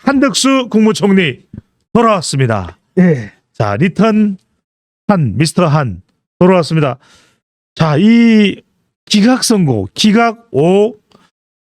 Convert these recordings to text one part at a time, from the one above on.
한덕수 국무총리 돌아왔습니다. 예. 자, 리턴 한 미스터 한 돌아왔습니다. 자, 이 기각 선고, 기각 5,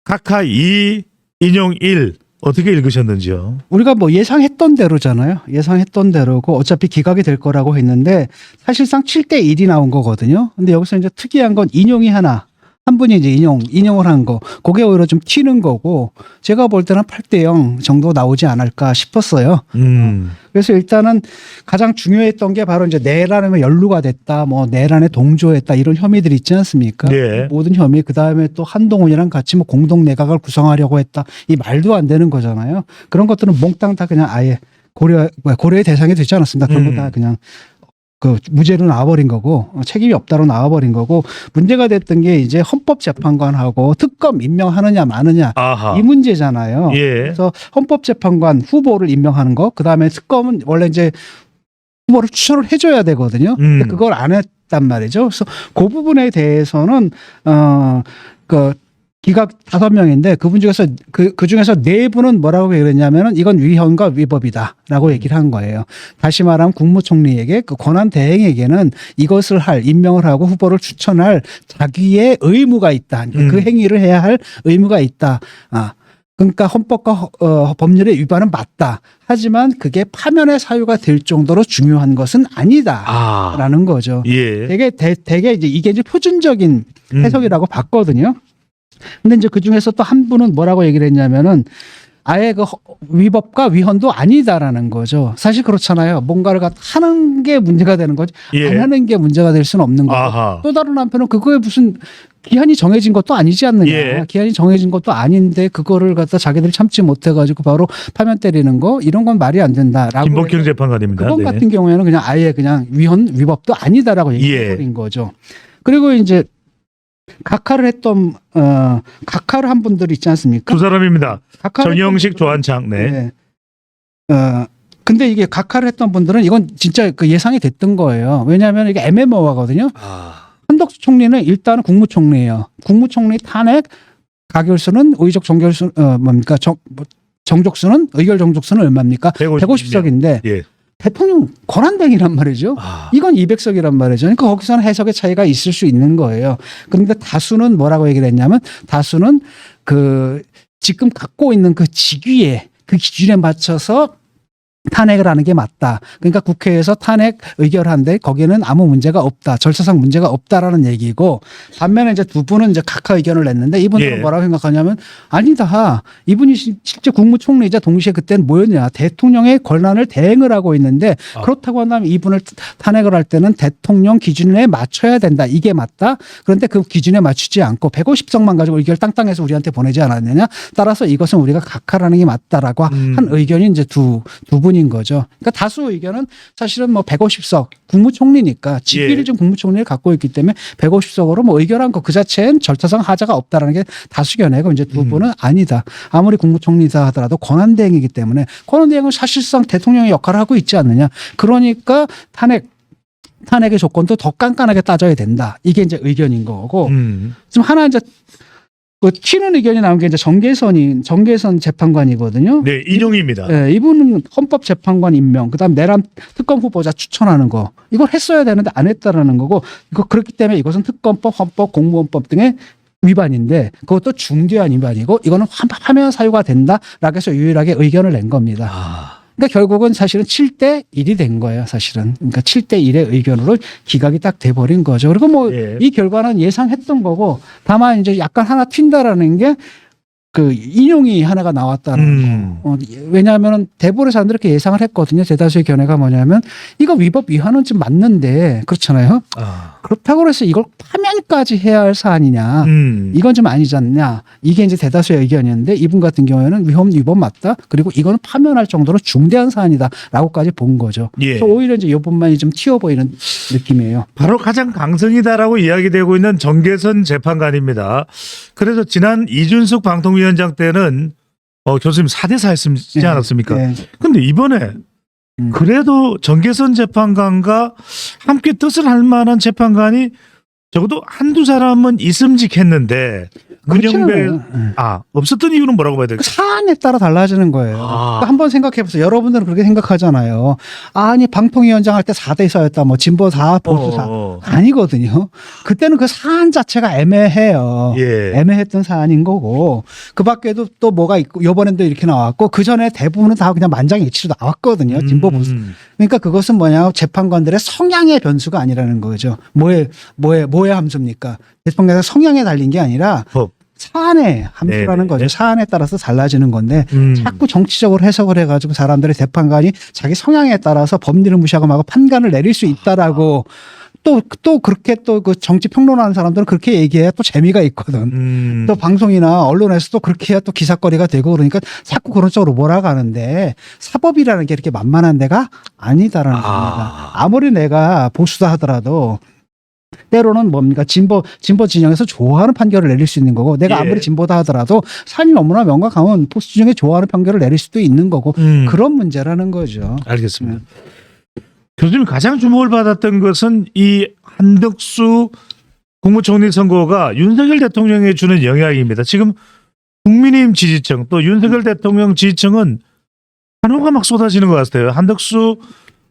각하 2, 인용 1 어떻게 읽으셨는지요? 우리가 뭐 예상했던 대로잖아요. 예상했던 대로고 어차피 기각이 될 거라고 했는데 사실상 7대 1이 나온 거거든요. 근데 여기서 이제 특이한 건 인용이 하나. 한 분이 이제 인용, 인용을 한 거. 그게 오히려 좀 튀는 거고 제가 볼 때는 8대 0 정도 나오지 않을까 싶었어요. 음. 그래서 일단은 가장 중요했던 게 바로 이제 내란에 연루가 됐다, 뭐 내란에 동조했다 이런 혐의들이 있지 않습니까? 예. 모든 혐의 그 다음에 또 한동훈이랑 같이 뭐 공동 내각을 구성하려고 했다 이 말도 안 되는 거잖아요. 그런 것들은 몽땅 다 그냥 아예 고려 고려의 대상이 되지 않았습니다. 그런 음. 거다 그냥 그 무죄로 나와버린 거고 어, 책임이 없다로 나와버린 거고 문제가 됐던 게 이제 헌법재판관하고 특검 임명하느냐 마느냐 아하. 이 문제잖아요. 예. 그래서 헌법재판관 후보를 임명하는 거, 그 다음에 특검은 원래 이제 후보를 추천을 해줘야 되거든요. 근데 음. 그걸 안 했단 말이죠. 그래서 그 부분에 대해서는 어그 기각 다섯 명인데 그분 중에서 그, 그 중에서 네 분은 뭐라고 그랬냐면은 이건 위헌과 위법이다라고 얘기를 한 거예요. 다시 말하면 국무총리에게 그 권한 대행에게는 이것을 할 임명을 하고 후보를 추천할 자기의 의무가 있다. 그 음. 행위를 해야 할 의무가 있다. 아. 그러니까 헌법과 허- 어, 법률의 위반은 맞다. 하지만 그게 파면의 사유가 될 정도로 중요한 것은 아니다라는 아. 거죠. 예. 되게 대, 되게 이제 이게 이제 표준적인 음. 해석이라고 봤거든요. 근데 이제 그 중에서 또 한 분은 뭐라고 얘기를 했냐면은 아예 그 허- 위법과 위헌도 아니다라는 거죠. 사실 그렇잖아요. 뭔가를 하는 게 문제가 되는 거지 예. 안 하는 게 문제가 될 수는 없는 거고. 또 다른 한편은 그거에 무슨 기한이 정해진 것도 아니지 않느냐. 예. 기한이 정해진 것도 아닌데 그거를 갖다 자기들이 참지 못해가지고 바로 파면 때리는 거 이런 건 말이 안 된다라고. 김복경 재판관입니다. 그건 네. 같은 경우에는 그냥 아예 그냥 위헌 위법도 아니다라고 예. 얘기해버린 거죠. 그리고 이제 각하를 했던 어 각하를 한 분들 있지 않습니까? 두 사람입니다. 각하를 전영식, 조한창. 네. 네. 어 근데 이게 각하를 했던 분들은 이건 진짜 그 예상이 됐던 거예요. 왜냐하면 이게 애매모호하거든요. 아. 한덕수 총리는 일단은 국무총리예요. 국무총리 탄핵 가결수는 의적 정결수 어 뭡니까 정 뭐, 정족수는 의결 정족수는 얼마입니까? 150 150석인데 예. 대통령 권한대행이란 말이죠. 아. 이건 200석이란 말이죠. 그러니까 거기서는 해석의 차이가 있을 수 있는 거예요. 그런데 다수는 뭐라고 얘기를 했냐면 다수는 그 지금 갖고 있는 그 직위에 그 기준에 맞춰서 탄핵을 하는 게 맞다. 그러니까 국회에서 탄핵 의결한데 거기에는 아무 문제가 없다. 절차상 문제가 없다라는 얘기고 반면에 이제 두 분은 이제 각하 의견을 냈는데 이분들은 예. 뭐라고 생각하냐면 아니다. 이분이 시- 실제 국무총리이자 동시에 그때는 뭐였냐. 대통령의 권한을 대행을 하고 있는데 아. 그렇다고 한다면 이분을 탄핵을 할 때는 대통령 기준에 맞춰야 된다. 이게 맞다. 그런데 그 기준에 맞추지 않고 150석만 가지고 의결 땅땅해서 우리한테 보내지 않았느냐. 따라서 이것은 우리가 각하라는 게 맞다라고 음. 한 의견이 이제 두, 두 분인 거죠. 그러니까 다수 의견은 사실은 뭐 150석 국무총리니까 직위를 예. 좀 국무총리를 갖고 있기 때문에 150석으로 뭐 의결한 거 그 자체는 절차상 하자가 없다라는 게 다수견이고 이제 두 음. 분은 아니다. 아무리 국무총리다 하더라도 권한대행이기 때문에 권한대행은 사실상 대통령의 역할을 하고 있지 않느냐. 그러니까 탄핵 탄핵의 조건도 더 깐깐하게 따져야 된다. 이게 이제 의견인 거고. 음. 지금 하나 이제 그 튀는 의견이 나온 게 이제 정계선이 정계선 재판관이거든요. 네, 인용입니다. 예, 이분은 헌법 재판관 임명, 그다음 내란 특검 후보자 추천하는 거 이걸 했어야 되는데 안 했다라는 거고 이거 그렇기 때문에 이것은 특검법, 헌법, 공무원법 등의 위반인데 그것도 중대한 위반이고 이거는 화- 파면 사유가 된다라고 해서 유일하게 의견을 낸 겁니다. 아. 그러니까 결국은 사실은 7대 1이 된 거예요, 사실은. 그러니까 7대 1의 의견으로 기각이 딱 돼버린 거죠. 그리고 뭐이 예. 결과는 예상했던 거고 다만 이제 약간 하나 튄다라는 게 그 인용이 하나가 나왔다는 음. 어, 왜냐하면 대부분의 사람들이 이렇게 예상을 했거든요. 대다수의 견해가 뭐냐면 이거 위법 위반은 좀 맞는데 그렇잖아요. 아. 그렇다고 해서 이걸 파면까지 해야 할 사안이냐. 음. 이건 좀 아니지 않냐. 이게 이제 대다수의 의견이었는데 이분 같은 경우에는 위험 위법 맞다. 그리고 이거는 파면할 정도로 중대한 사안이다라고까지 본 거죠. 예. 오히려 이제 이 부분만이 좀 튀어 보이는 느낌이에요. 바로 가장 강성이다라고 이야기되고 있는 정계선 재판관입니다. 그래서 지난 이준석 방통위 원장 때는 어, 교수님 4대4 했지 네. 않았습니까? 네. 근데 이번에 음. 그래도 정계선 재판관과 함께 뜻을 할 만한 재판관이 적어도 한두 사람은 있음직했는데 않아요. 예. 아 없었던 이유는 뭐라고 봐야 그 될까? 사안에 따라 달라지는 거예요. 아. 그러니까 한번 생각해 보세요. 여러분들은 그렇게 생각하잖아요. 아니 방통위원장 할 때 4대 4였다. 뭐 진보 4, 보수 4. 어, 어. 아니거든요. 그때는 그 사안 자체가 애매해요. 예. 애매했던 사안인 거고 그 밖에도 또 뭐가 있고 요번에도 이렇게 나왔고 그 전에 대부분은 다 그냥 만장일치로 나왔거든요. 진보 보수. 음. 그러니까 그것은 뭐냐 재판관들의 성향의 변수가 아니라는 거죠. 뭐의 뭐의 뭐의 함수입니까? 재판관의 성향에 달린 게 아니라 법. 사안의 함수라는 네네. 거죠. 사안에 따라서 달라지는 건데 음. 자꾸 정치적으로 해석을 해가지고 사람들의 재판관이 자기 성향에 따라서 법리를 무시하고 막 판단을 내릴 수 있다라고 또또 그렇게 또 그 정치 평론하는 사람들은 그렇게 얘기해야 또 재미가 있거든. 음. 또 방송이나 언론에서도 그렇게 해야 또 기사거리가 되고 그러니까 자꾸 그런 쪽으로 몰아가는데 사법이라는 게 이렇게 만만한 데가 아니다라는 아. 겁니다. 아무리 내가 보수다 하더라도 때로는 뭡니까 진보 진보 진영에서 좋아하는 판결을 내릴 수 있는 거고 내가 예. 아무리 진보다 하더라도 산이 너무나 명확하면 보수 중에 좋아하는 판결을 내릴 수도 있는 거고 음. 그런 문제라는 거죠. 알겠습니다. 교수님 가장 주목을 받았던 것은 이 한덕수 국무총리 선거가 윤석열 대통령에 주는 영향입니다. 지금 국민의힘 지지층 또 윤석열 대통령 지지층은 환호가 막 쏟아지는 것 같아요. 한덕수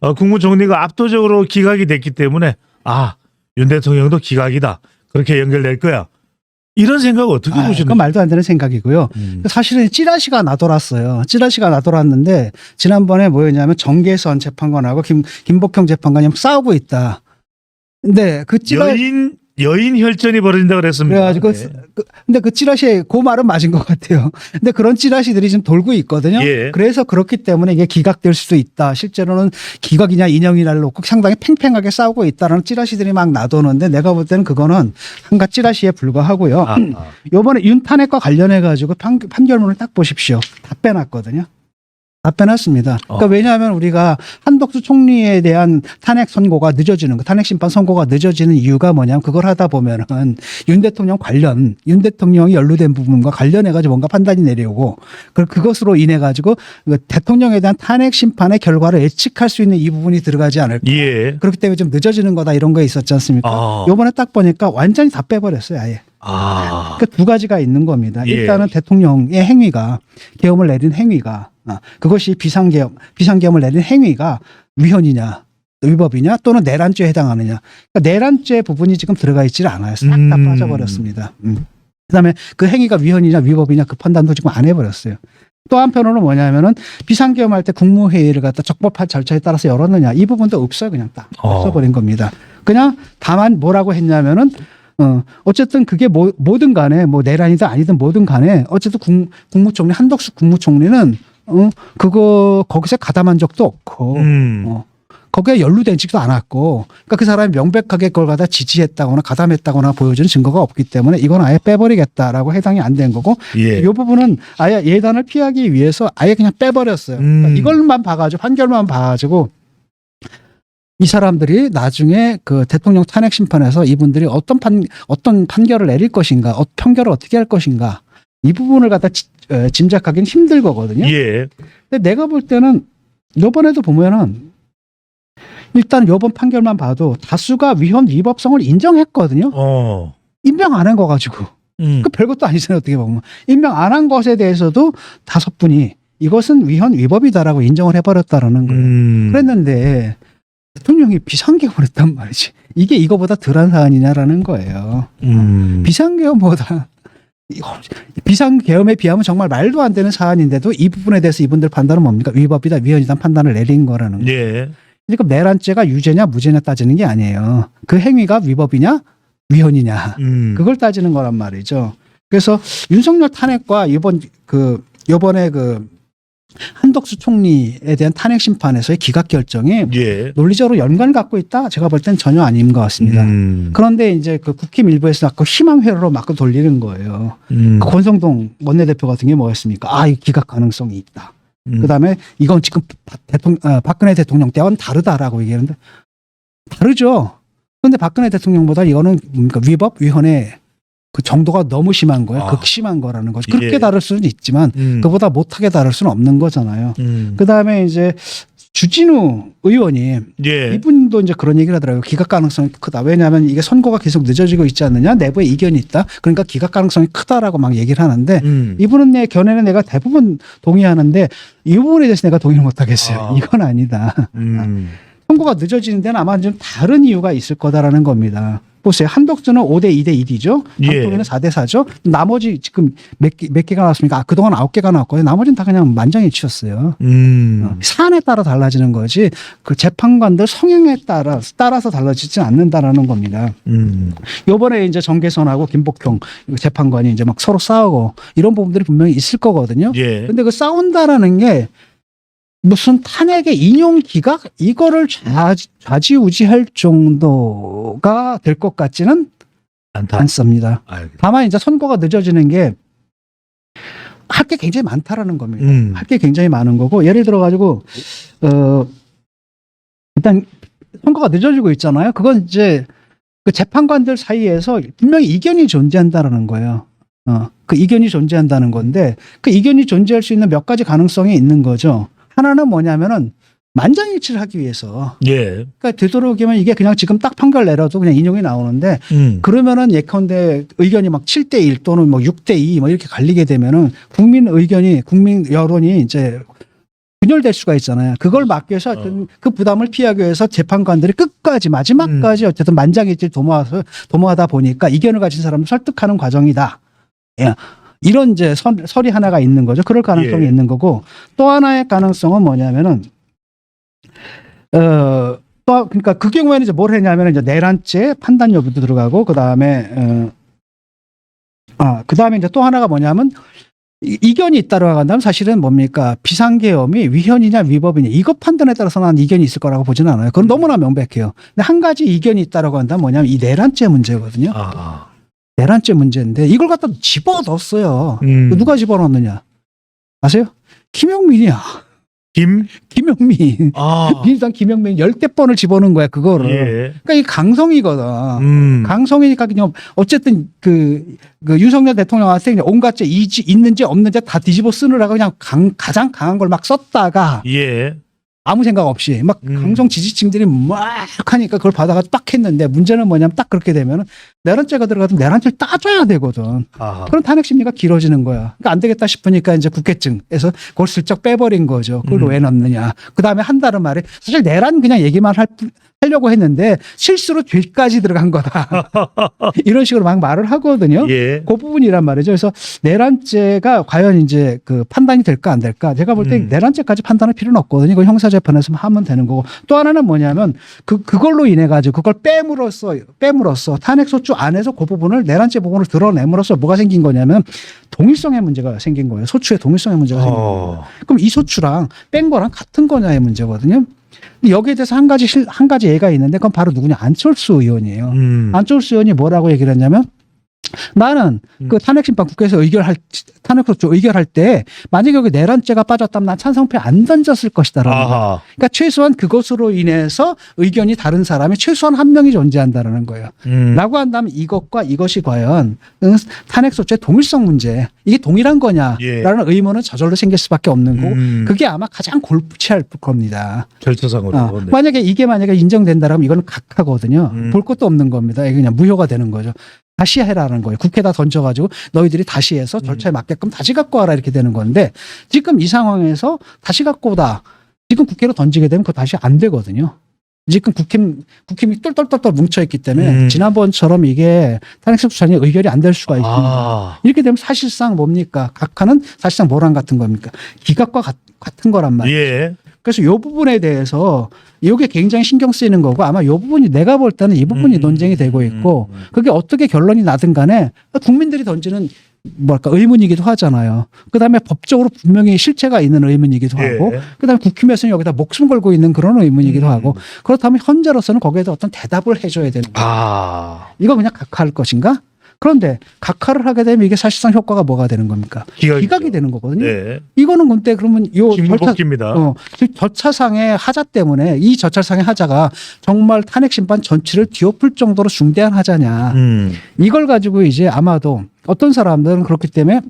어, 국무총리가 압도적으로 기각이 됐기 때문에 아 윤 대통령도 기각이다 그렇게 연결될 거야. 이런 생각 어떻게 아, 그건 보시나요? 말도 안 되는 생각이고요. 음. 사실은 찌라시가 나돌았어요. 찌라시가 나돌았는데 지난번에 뭐였냐면 정계선 재판관하고 김 김복형 재판관이 싸우고 있다. 근데 그 찌라 여인 여인 혈전이 벌어진다 그랬습니다. 그래가지고 네. 그, 근데 그 찌라시에 그 말은 맞은 것 같아요. 근데 그런 찌라시들이 지금 돌고 있거든요. 예. 그래서 그렇기 때문에 이게 기각될 수도 있다. 실제로는 기각이냐 인형이냐를 놓고 상당히 팽팽하게 싸우고 있다라는 찌라시들이 막 나도는데 내가 볼 때는 그거는 한가 찌라시에 불과하고요. 아, 아. 요번에 윤탄핵과 관련해 가지고 판, 판결문을 딱 보십시오. 다 빼놨거든요. 다 빼놨습니다. 그러니까 어. 왜냐하면 우리가 한덕수 총리에 대한 탄핵 선고가 늦어지는 거, 탄핵 심판 선고가 늦어지는 이유가 뭐냐면 그걸 하다 보면은 윤 대통령 관련, 윤 대통령이 연루된 부분과 관련해 가지고 뭔가 판단이 내려오고 그 그것으로 인해 가지고 그 대통령에 대한 탄핵 심판의 결과를 예측할 수 있는 이 부분이 들어가지 않을까. 예. 그렇기 때문에 좀 늦어지는 거다 이런 거 있었지 않습니까? 아. 요번에 딱 보니까 완전히 다 빼버렸어요, 아예. 아. 그두 가지가 있는 겁니다. 예. 일단은 대통령의 행위가 계엄을 내린 행위가 아, 그것이 비상계엄 비상계엄을 내린 행위가 위헌이냐 위법이냐 또는 내란죄에 해당하느냐 그러니까 내란죄 부분이 지금 들어가 있지를 않아요. 싹 다 음. 빠져버렸습니다. 음. 그다음에 그 행위가 위헌이냐 위법이냐 그 판단도 지금 안 해버렸어요. 또 한편으로는 뭐냐면은 비상계엄 할 때 국무회의를 갖다 적법한 절차에 따라서 열었느냐 이 부분도 없어요. 그냥 딱 어. 없어버린 겁니다. 그냥 다만 뭐라고 했냐면은 어, 어쨌든 그게 뭐, 뭐든 간에 뭐 내란이든 아니든 뭐든 간에 어쨌든 국, 국무총리 한덕수 국무총리는 어, 그거 거기서 가담한 적도 없고 음. 어, 거기에 연루되지도 않았고 그러니까 그 사람이 명백하게 그걸 갖다 지지했다거나 가담했다거나 보여주는 증거가 없기 때문에 이건 아예 빼버리겠다라고 해당이 안 된 거고 예. 이 부분은 아예 예단을 피하기 위해서 아예 그냥 빼버렸어요. 그러니까 음. 이걸만 봐가지고 판결만 봐가지고 이 사람들이 나중에 그 대통령 탄핵 심판에서 이분들이 어떤 판 어떤 판결을 내릴 것인가, 어, 판결을 어떻게 할 것인가 이 부분을 갖다 짐작하기는 힘들 거거든요. 예. 근데 내가 볼 때는 요번에도 보면은 일단 요번 판결만 봐도 다수가 위헌 위법성을 인정했거든요. 어. 임명 안 한 거 가지고. 음. 그 별것도 아니잖아요 어떻게 보면 임명 안 한 것에 대해서도 다섯 분이 이것은 위헌 위법이다라고 인정을 해버렸다라는 거예요. 음. 그랬는데 대통령이 비상계엄을 했단 말이지. 이게 이거보다 덜한 사안이냐라는 거예요. 음. 비상계엄보다 비상계엄에 비하면 정말 말도 안 되는 사안인데도 이 부분에 대해서 이분들 판단은 뭡니까? 위법이다, 위헌이다 판단을 내린 거라는 거예요. 예. 그러니까 내란죄가 유죄냐 무죄냐 따지는 게 아니에요. 그 행위가 위법이냐 위헌이냐. 음. 그걸 따지는 거란 말이죠. 그래서 윤석열 탄핵과 이번 그 요번에 그 한덕수 총리에 대한 탄핵 심판에서의 기각 결정이 예. 논리적으로 연관을 갖고 있다. 제가 볼 땐 전혀 아닌 것 같습니다. 음. 그런데 이제 그 국힘 일부에서 자꾸 희망 회로로 막 돌리는 거예요. 음. 그 권성동 원내대표 같은 게 뭐였습니까? 아, 이 기각 가능성이 있다. 음. 그다음에 이건 지금 박- 대통령 어, 박근혜 대통령 때와는 다르다라고 얘기하는데 다르죠. 그런데 박근혜 대통령보다 이거는 뭡니까 위법 위헌의 그 정도가 너무 심한 거예요. 아. 극심한 거라는 거죠. 그렇게 예. 다를 수는 있지만 음. 그보다 못하게 다를 수는 없는 거잖아요. 음. 그 다음에 이제 주진우 의원이 예. 이분도 이제 그런 얘기를 하더라고요. 기각 가능성이 크다. 왜냐하면 이게 선거가 계속 늦어지고 있지 않느냐. 내부에 이견이 있다. 그러니까 기각 가능성이 크다라고 막 얘기를 하는데 음. 이분은 내 견해는 내가 대부분 동의하는데 이 부분에 대해서 내가 동의를 못 하겠어요. 아. 이건 아니다. 음. 선거가 늦어지는 데는 아마 좀 다른 이유가 있을 거다라는 겁니다. 보세요. 한덕수는 5대 2대 1이죠. 예. 한국에는 4대 4죠. 나머지 지금 몇, 개, 몇 개가 나왔습니까? 아, 그동안 9개가 나왔거든요. 나머지는 다 그냥 만장일치였어요. 음. 어, 사안에 따라 달라지는 거지 그 재판관들 성향에 따라 따라서 달라지지 않는다라는 겁니다. 음. 요번에 이제 정계선하고 김복형 재판관이 이제 막 서로 싸우고 이런 부분들이 분명히 있을 거거든요. 예. 근데 그 싸운다라는 게 무슨 탄핵의 인용 기각 이거를 좌, 좌지우지할 정도가 될 것 같지는 안타. 않습니다. 알겠- 다만 이제 선거가 늦어지는 게 할 게 굉장히 많다라는 겁니다. 음. 할게 굉장히 많은 거고 예를 들어 가지고 어 일단 선거가 늦어지고 있잖아요. 그건 이제 그 재판관들 사이에서 분명히 이견이 존재한다라는 거예요. 어, 그 이견이 존재한다는 건데 그 이견이 존재할 수 있는 몇 가지 가능성이 있는 거죠. 하나는 뭐냐면은 만장일치를 하기 위해서 예. 그러니까 되도록이면 이게 그냥 지금 딱 판결 내려도 그냥 인용이 나오는데 음. 그러면은 예컨대 의견이 막 7대 1 또는 뭐 6대 2 뭐 이렇게 갈리게 되면은 국민 의견이 국민 여론이 이제 분열될 수가 있잖아요. 그걸 막기 위해서 하여튼 그 부담을 피하기 위해서 재판관들이 끝까지 마지막까지 어쨌든 만장일치를 도모해서 도모하다 보니까 이견을 가진 사람을 설득하는 과정이다. 예. 이런 이제 선, 설이 하나가 있는 거죠. 그럴 가능성이 예. 있는 거고 또 하나의 가능성은 뭐냐면은 어, 또, 그러니까 그 경우에는 이제 뭘 했냐면 이제 내란죄 판단 여부도 들어가고, 그 다음에, 어, 아, 그 다음에 이제 또 하나가 뭐냐면, 이- 이견이 있다라고 한다면 사실은 뭡니까? 비상계엄이 위헌이냐 위법이냐 이것 판단에 따라서 난 이견이 있을 거라고 보지는 않아요. 그건 너무나 명백해요. 근데 한 가지 이견이 있다라고 한다면 뭐냐면 이 내란죄 문제거든요. 아. 내란죄 문제인데 이걸 갖다 집어넣었어요. 음. 누가 집어넣느냐? 아세요? 김영민이야. 김. 김영민. 아. 민주당 김영민 열대 번을 집어넣은 거야 그거를. 예. 그러니까 이 강성이거든. 음. 강성이니까 그냥 어쨌든 그, 그 윤석열 대통령한테 그냥 온갖 죄 이지 있는지 없는지 다 뒤집어 쓰느라고 그냥 강, 가장 강한 걸 막 썼다가 예. 아무 생각 없이 막 음. 강성 지지층들이 막 하니까 그걸 받아가 딱 했는데 문제는 뭐냐면 딱 그렇게 되면은 내란죄가 들어가도 내란죄를 따져야 되거든. 아. 그런 탄핵 심리가 길어지는 거야. 그러니까 안 되겠다 싶으니까 이제 국회증에서 그걸 슬쩍 빼버린 거죠. 그걸 음. 왜 넣느냐. 그 다음에 한다는 말이 사실 내란 그냥 얘기만 할, 뿐- 하려고 했는데 실수로 죄까지 들어간 거다. 이런 식으로 막 말을 하거든요. 예. 그 부분이란 말이죠. 그래서 내란죄가 과연 이제 그 판단이 될까 안 될까? 제가 볼때 음. 내란죄까지 판단할 필요는 없거든요. 이거 형사재판에서 하면 되는 거고. 또 하나는 뭐냐면 그 그걸로 인해 가지고 그걸 빼므로써 빼므로써 탄핵 소추 안에서 그 부분을 내란죄 부분을 드러내므로써 뭐가 생긴 거냐면 동일성의 문제가 생긴 거예요. 소추의 동일성의 문제가 생긴 거예요. 어. 그럼 이 소추랑 뺀 거랑 같은 거냐의 문제거든요. 근데 여기에 대해서 한 가지 실, 한 가지 예가 있는데 그건 바로 누구냐 안철수 의원이에요. 음. 안철수 의원이 뭐라고 얘기를 했냐면 나는 음. 그 탄핵 심판 국회에서 의결할 탄핵 소추 의결할 때 만약에 여기 내란죄가 빠졌다면 난 찬성표 안 던졌을 것이다라는 거예요. 아하. 그러니까 최소한 그것으로 인해서 의견이 다른 사람이 최소한 한 명이 존재한다라는 거예요. 음. 라고 한다면 이것과 이것이 과연 응, 탄핵 소추의 동일성 문제 이게 동일한 거냐라는 예. 의문은 저절로 생길 수밖에 없는 거고 음. 그게 아마 가장 골치할 겁니다. 절차상으로. 어, 네. 만약에 이게 만약에 인정된다라면 이거는 각하거든요. 음. 볼 것도 없는 겁니다. 이게 그냥 무효가 되는 거죠. 다시 해라는 거예요. 국회에다 던져가지고 너희들이 다시 해서 음. 절차에 맞게끔 다시 갖고 와라 이렇게 되는 건데 지금 이 상황에서 다시 갖고 오다 지금 국회로 던지게 되면 그거 다시 안 되거든요. 지금 국힘 국힘이 똘똘똘똘 뭉쳐있기 때문에 음. 지난번처럼 이게 탄핵수단이 의결이 안 될 수가 있습니다. 아. 이렇게 되면 사실상 뭡니까? 각하는 사실상 뭐랑 같은 겁니까? 기각과 같, 같은 거란 말이에요. 예. 그래서 이 부분에 대해서 이게 굉장히 신경 쓰이는 거고 아마 이 부분이 내가 볼 때는 이 부분이 음. 논쟁이 되고 있고 음. 그게 어떻게 결론이 나든 간에 국민들이 던지는 뭐랄까 의문이기도 하잖아요. 그다음에 법적으로 분명히 실체가 있는 의문이기도 하고 예. 그다음에 국힘에서는 여기다 목숨 걸고 있는 그런 의문이기도 음. 하고 그렇다면 현재로서는 거기에 대해 어떤 대답을 해줘야 되는 거예요. 아. 이거 그냥 각하할 것인가? 그런데 각하를 하게 되면 이게 사실상 효과가 뭐가 되는 겁니까? 기각이죠. 기각이 되는 거거든요. 네. 이거는 근데 그러면 요 절차 김복기입니다. 어, 즉 절차상의 하자 때문에 이 절차상의 하자가 정말 탄핵 심판 전치를 뒤엎을 정도로 중대한 하자냐. 음. 이걸 가지고 이제 아마도 어떤 사람들은 그렇기 때문에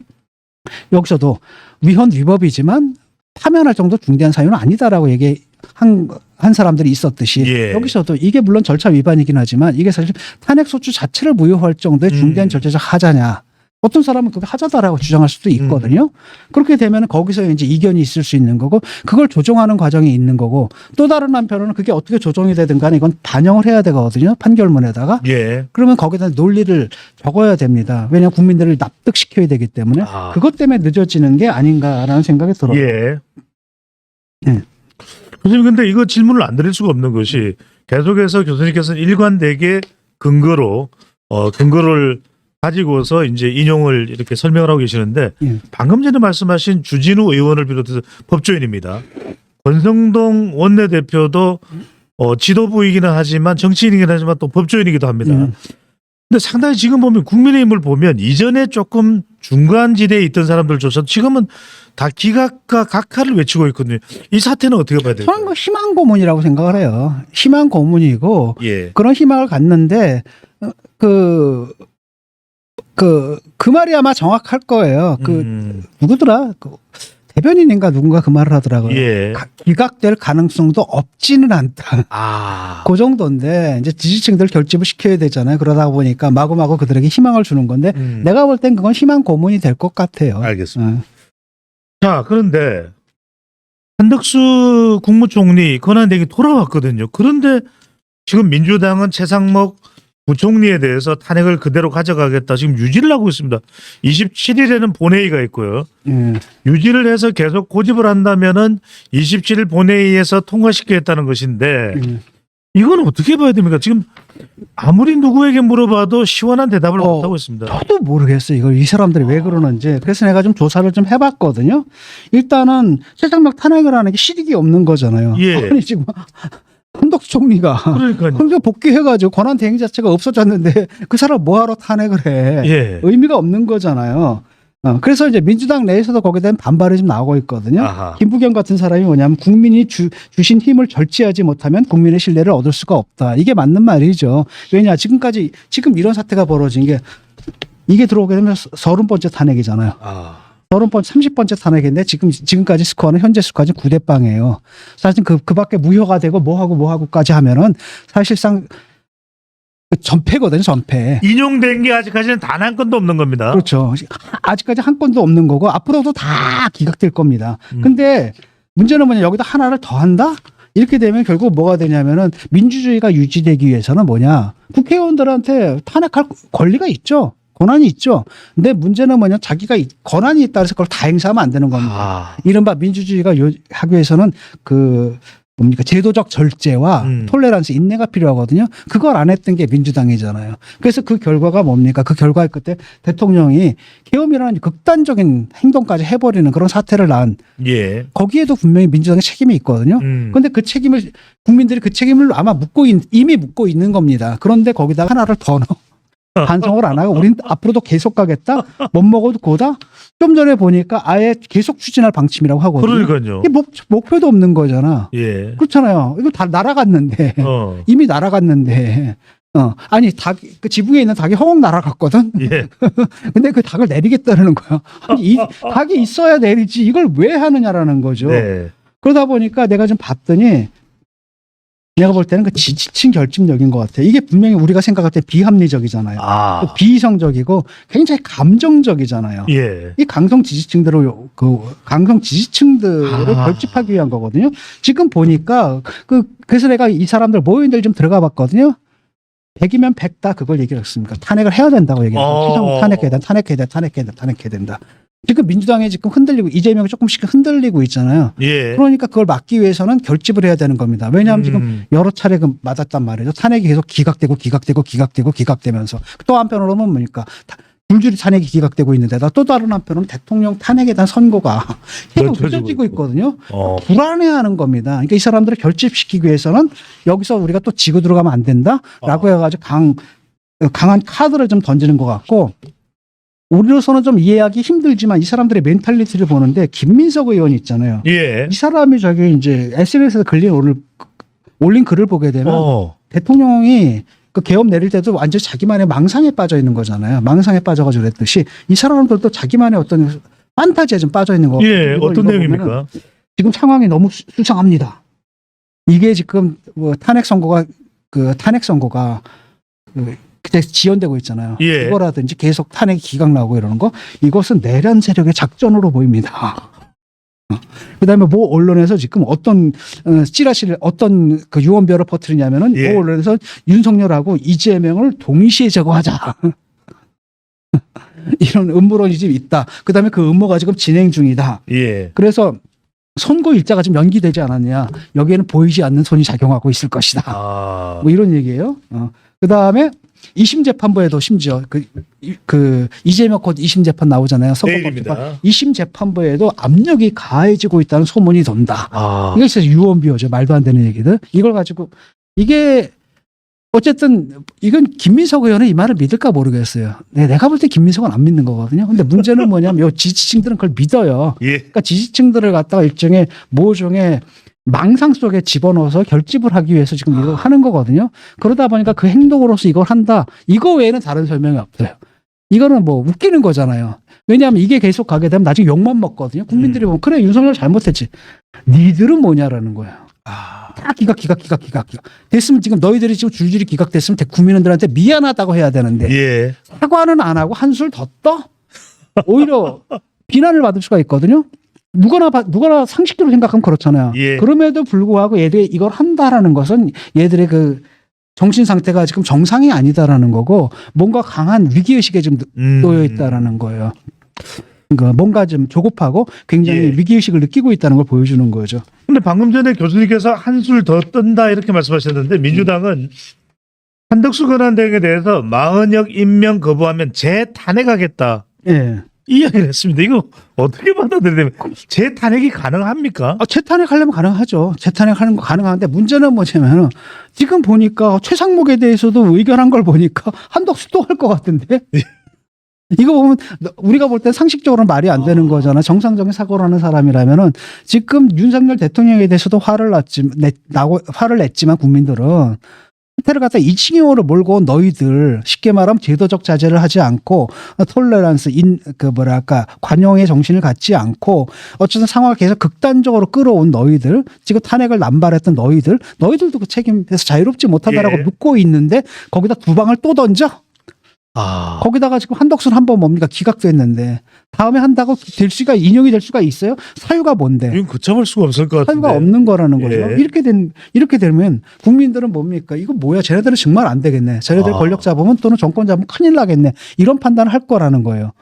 여기서도 위헌 위법이지만 파면할 정도 중대한 사유는 아니다라고 얘기 한, 한 사람들이 있었듯이 예. 여기서도 이게 물론 절차 위반이긴 하지만 이게 사실 탄핵 소추 자체를 무효할 정도의 중대한 음. 절차적 하자냐. 어떤 사람은 그게 하자다라고 주장할 수도 있거든요. 그렇게 되면 거기서 이제 이견이 있을 수 있는 거고 그걸 조정하는 과정이 있는 거고 또 다른 한편으로는 그게 어떻게 조정이 되든 간에 이건 반영을 해야 되거든요. 판결문에다가. 예. 그러면 거기다 논리를 적어야 됩니다. 왜냐하면 국민들을 납득시켜야 되기 때문에 아. 그것 때문에 늦어지는 게 아닌가라는 생각이 들어요. 예. 예. 교수님 근데 이거 질문을 안 드릴 수가 없는 것이 계속해서 교수님께서는 일관되게 근거로 어 근거를 가지고서 이제 인용을 이렇게 설명을 하고 계시는데 예. 방금 전에 말씀하신 주진우 의원을 비롯해서 법조인입니다. 권성동 원내대표도 어 지도부이기는 하지만 정치인이긴 하지만 또 법조인이기도 합니다. 음. 근데 상당히 지금 보면 국민의힘을 보면 이전에 조금 중간 지대에 있던 사람들조차 지금은 다 기각과 각하를 외치고 있거든요. 이 사태는 어떻게 봐야 될까요? 저는 뭐 희망 고문이라고 생각을 해요. 희망 고문이고 예. 그런 희망을 갖는데 어, 그, 그, 그 말이 아마 정확할 거예요. 그, 음, 누구더라? 그 대변인인가 누군가 그 말을 하더라고요. 예. 가- 기각될 가능성도 없지는 않다. 아. 그 정도인데 이제 지지층들 결집을 시켜야 되잖아요. 그러다 보니까 마구마구 그들에게 희망을 주는 건데 음, 내가 볼 땐 그건 희망 고문이 될 것 같아요. 알겠습니다. 어. 자, 그런데 한덕수 국무총리 권한대행이 돌아왔거든요. 그런데 지금 민주당은 최상목 부총리에 대해서 탄핵을 그대로 가져가겠다. 지금 유지를 하고 있습니다. 27일에는 본회의가 있고요. 예. 유지를 해서 계속 고집을 한다면은 27일 본회의에서 통과시키겠다는 것인데 예. 이건 어떻게 봐야 됩니까? 지금 아무리 누구에게 물어봐도 시원한 대답을 어, 못 하고 있습니다. 저도 모르겠어요. 이걸 이 사람들이 왜 그러는지. 그래서 내가 좀 조사를 좀 해봤거든요. 일단은 최장력 탄핵을 하는 게 실익이 없는 거잖아요. 예. 아니 지금 한덕수 총리가 그러니까요. 그러니까 복귀해가지고 권한 대행 자체가 없어졌는데 그 사람 뭐하러 탄핵을 해? 예. 의미가 없는 거잖아요. 어, 그래서 이제 민주당 내에서도 거기에 대한 반발이 좀 나오고 있거든요. 아하. 김부겸 같은 사람이 뭐냐면 국민이 주, 주신 힘을 절제하지 못하면 국민의 신뢰를 얻을 수가 없다. 이게 맞는 말이죠. 왜냐 지금까지 지금 이런 사태가 벌어진 게 이게 들어오게 되면 서른 번째 탄핵이잖아요. 아. 서른 번, 삼십 번째 탄핵인데 지금 지금까지 스코어는 현재 스코어는 9대 빵이에요. 사실 그 그밖에 무효가 되고 뭐 하고 뭐 하고까지 하면은 사실상 전패거든요. 전패. 인용된 게 아직까지는 단 한 건도 없는 겁니다. 그렇죠. 아직까지 한 건도 없는 거고 앞으로도 다 기각될 겁니다. 음. 근데 문제는 뭐냐 여기다 하나를 더 한다? 이렇게 되면 결국 뭐가 되냐면은 민주주의가 유지되기 위해서는 뭐냐 국회의원들한테 탄핵할 권리가 있죠. 권한이 있죠. 근데 문제는 뭐냐 자기가 이- 권한이 있다 해서 그걸 다 행사하면 안 되는 겁니다. 아. 이른바 민주주의가 요- 하기 위해서는 그 뭡니까 제도적 절제와 음. 톨레란스 인내가 필요하거든요. 그걸 안 했던 게 민주당이잖아요. 그래서 그 결과가 뭡니까? 그 결과의 끝에 대통령이 계엄이라는 극단적인 행동까지 해버리는 그런 사태를 낳은 예. 거기에도 분명히 민주당의 책임이 있거든요. 음. 그런데 그 책임을 국민들이 그 책임을 아마 묻고 있, 이미 묻고 있는 겁니다. 그런데 거기다가 하나를 더 넣어. 반성을 안 하고 우린 앞으로도 계속 가겠다. 못 먹어도 고다. 좀 전에 보니까 아예 계속 추진할 방침이라고 하거든요. 그러니까요. 이게 목, 목표도 없는 거잖아. 예. 그렇잖아요. 이거 다 날아갔는데 어. 이미 날아갔는데. 어 아니 닭 그 지붕에 있는 닭이 허공 날아갔거든. 예. 근데 그 닭을 내리겠다는 거야. 아니 이 닭이 있어야 내리지 이걸 왜 하느냐라는 거죠. 네. 그러다 보니까 내가 좀 봤더니 내가 볼 때는 그 지지층 결집력인 것 같아. 이게 분명히 우리가 생각할 때 비합리적이잖아요. 아. 또 비이성적이고 굉장히 감정적이잖아요. 예. 이 강성 지지층들을 요- 그 강성 지지층들을 아. 결집하기 위한 거거든요. 지금 보니까 그 그래서 내가 이 사람들 모임들 좀 들어가 봤거든요. 100이면 100다 그걸 얘기를 했습니까? 탄핵을 해야 된다고 얘기해요. 어. 최상욱 탄핵해야 된다. 탄핵해야 된다. 탄핵해야 된다. 탄핵해야 된다. 지금 민주당이 지금 흔들리고 이재명이 조금씩 흔들리고 있잖아요. 예. 그러니까 그걸 막기 위해서는 결집을 해야 되는 겁니다. 왜냐하면 지금 음. 여러 차례 그 맞았단 말이죠. 탄핵이 계속 기각되고 기각되고 기각되고 기각되면서 또 한편으로는 뭡니까? 다- 줄줄이 탄핵이 기각되고 있는데다 또 다른 한편으로는 대통령 탄핵에 대한 선고가 계속 늦어지고. 있거든요. 어. 불안해하는 겁니다. 그러니까 이 사람들을 결집시키기 위해서는 여기서 우리가 또 지고 들어가면 안 된다라고 어. 해가지고 강 강한 카드를 좀 던지는 것 같고 우리로서는 좀 이해하기 힘들지만 이 사람들의 멘탈리티를 보는데 김민석 의원 있잖아요. 예. 이 사람이 저기 이제 SNS에 걸린 오늘 올린 글을 보게 되면 어. 대통령이 그 계엄 내릴 때도 완전 히 자기만의 망상에 빠져 있는 거잖아요. 망상에 빠져가지고 그랬듯이 이 사람들도 자기만의 어떤 판타지에 좀 빠져 있는 거. 예. 어떤 내용입니까? 지금 상황이 너무 수- 수상합니다. 이게 지금 뭐 탄핵 선고가 그 탄핵 선고가 그 지연되고 있잖아요. 예. 이거라든지 계속 탄핵 기각 나오고 이러는 거 이것은 내란 세력의 작전으로 보입니다. 어. 그다음에 모 언론에서 지금 어떤 어, 찌라시를 어떤 그 유언별을 퍼뜨리냐면은 예. 모 언론에서 윤석열하고 이재명을 동시에 제거하자. 이런 음모론이 지금 있다. 그다음에 그 음모가 지금 진행 중이다. 예. 그래서 선거 일자가 지금 연기되지 않았냐. 여기에는 보이지 않는 손이 작용하고 있을 것이다. 아. 뭐 이런 얘기예요. 어. 그 다음에 2심 재판부에도 심지어 그, 이- 그 이재명 곧 2심 재판 나오잖아요. 선거법 재판. 내일입니다. 2심 재판부에도 압력이 가해지고 있다는 소문이 돈다. 아. 이게 진짜 유언비어죠. 말도 안 되는 얘기들. 이걸 가지고 이게 어쨌든 이건 김민석 의원은 이 말을 믿을까 모르겠어요. 네, 내가 볼 때 김민석은 안 믿는 거거든요. 근데 문제는 뭐냐면 요 지지층들은 그걸 믿어요. 예. 그러니까 지지층들을 갖다가 일종의 모종의 망상 속에 집어넣어서 결집을 하기 위해서 지금 이걸 하는 거거든요. 그러다 보니까 그 행동으로서 이걸 한다. 이거 외에는 다른 설명이 없어요. 이거는 뭐 웃기는 거잖아요. 왜냐하면 이게 계속 가게 되면 나중에 욕만 먹거든요. 국민들이 보면 그래 윤석열 잘못했지. 니들은 뭐냐라는 거예요. 아. 다 기각 기각 기각 기각 기각. 됐으면 지금 너희들이 지금 줄줄이 기각됐으면 대- 국민들한테 미안하다고 해야 되는데 예. 사과는 안 하고 한술 더 떠? 오히려 비난을 받을 수가 있거든요. 누구나 봐- 누구나 상식적으로 생각하면 그렇잖아요. 예. 그럼에도 불구하고 얘들이 이걸 한다라는 것은 얘들의 그 정신 상태가 지금 정상이 아니다라는 거고 뭔가 강한 위기 의식에 좀 음. 놓여 있다라는 거예요. 그러니까 뭔가 좀 조급하고 굉장히 예. 위기 의식을 느끼고 있다는 걸 보여주는 거죠. 근데 방금 전에 교수님께서 한술 더 뜬다 이렇게 말씀하셨는데 민주당은 한덕수 권한대행에 대해서 마흔역 임명 거부하면 재탄핵하겠다 예. 이 이야기를 했습니다. 이거 어떻게 받아들여야 되면 재탄핵이 가능합니까? 아, 재탄핵하려면 가능하죠. 재탄핵하는 거 가능한데 문제는 뭐냐면은 지금 보니까 최상목에 대해서도 의견한 걸 보니까 한덕수 또 할 것 같은데. 이거 보면 우리가 볼 때 상식적으로 말이 안 되는 거잖아. 정상적인 사고를 하는 사람이라면은 지금 윤석열 대통령에 대해서도 화를 났지, 내, 나고, 화를 냈지만 국민들은 호텔을 갖다 이칭용으로 몰고 온 너희들 쉽게 말하면 제도적 자제를 하지 않고 톨레란스 인 그 뭐랄까 관용의 정신을 갖지 않고 어쨌든 상황을 계속 극단적으로 끌어온 너희들 지금 탄핵을 남발했던 너희들 너희들도 그 책임에서 자유롭지 못하다라고 예. 묻고 있는데 거기다 두 방을 또 던져 아. 거기다가 지금 한덕수는 한번 뭡니까 기각됐는데 다음에 한다고 될 수가 인용이 될 수가 있어요 사유가 뭔데 이건 걷잡을 수가 없을 것 같은데. 사유가 없는 거라는 거죠. 예. 이렇게 된 이렇게 되면 국민들은 뭡니까? 이거 뭐야? 쟤네들은 정말 안 되겠네. 쟤네들 아. 권력 잡으면 또는 정권 잡으면 큰일 나겠네. 이런 판단을 할 거라는 거예요.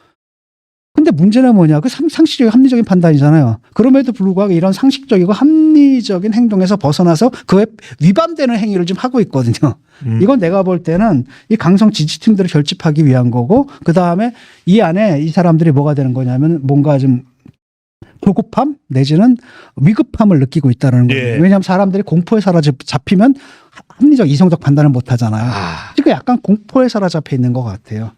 근데 문제는 뭐냐? 그 상- 상식적인 합리적인 판단이잖아요. 그럼에도 불구하고 이런 상식적이고 합리적인 행동에서 벗어나서 그에 위반되는 행위를 좀 하고 있거든요. 음. 이건 내가 볼 때는 이 강성 지지층들을 결집하기 위한 거고 그 다음에 이 안에 이 사람들이 뭐가 되는 거냐면 뭔가 좀 조급함 내지는 위급함을 느끼고 있다는 거예요. 예. 왜냐하면 사람들이 공포에 사로잡 잡히면 합리적 이성적 판단을 못 하잖아요. 아. 지금 약간 공포에 사로잡혀 있는 것 같아요.